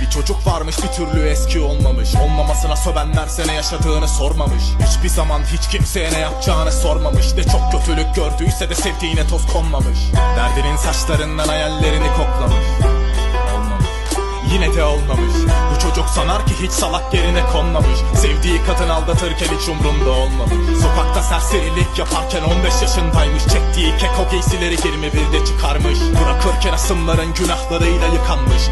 Bir çocuk varmış bir türlü eski olmamış. Olmamasına sövenler ne yaşadığını sormamış. Hiçbir zaman hiç kimseye ne yapacağını sormamış. Ne çok kötülük gördüyse de sevdiğine toz konmamış. Derdinin saçlarından hayallerini koklamış. Olmamış. Yine de olmamış. Bu çocuk sanar ki hiç salak yerine konmamış. Sevdiği kadın aldatırken hiç umrunda olmamış. Sokakta serserilik yaparken 15 yaşındaymış. Çektiği keko giysileri 21'de çıkarmış. Bırakırken asımların günahlarıyla yıkanmış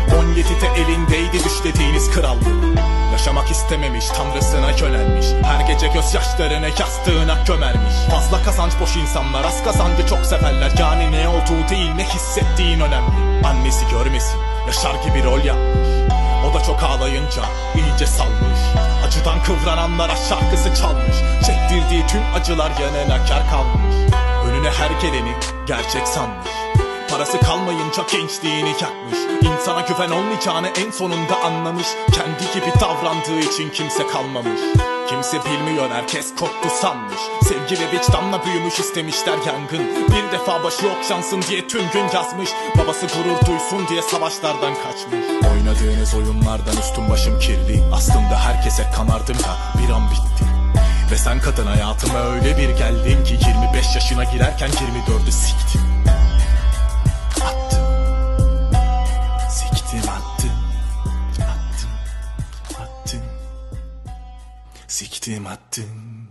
17'de elindeydi düşlediğiniz krallık Yaşamak istememiş tanrısına yönelmiş. Her gece gözyaşlarını yastığına gömermiş. Fazla kazanç boş insanlar az kazancı çok severler. Yani ne olduğu değil ne hissettiğin önemli. Annesi görmesin yaşar gibi rol yapmış. O da çok ağlayınca iyice salmış. Acıdan kıvrananlara şarkısı çalmış. Çektirdiği tüm acılar yanına kar kalmış. Önüne her geleni gerçek sanmış Parası kalmayınca gençliğini yakmış. İnsana güven olmayacağını en sonunda anlamış. Kendi gibi davrandığı için kimse kalmamış. Kimse bilmiyor herkes korktu sanmış. Sevgi ve vicdanla büyümüş istemişler yangın. Bir defa başı okşansın diye tüm gün yazmış. Babası gurur duysun diye savaşlardan kaçmış. Oynadığınız oyunlardan üstüm başım kirli. Aslında herkese kanardım da bir an bitti. Ve sen kadın hayatıma öyle bir geldin ki 25 yaşına girerken 24'ü siktim 生き待ってん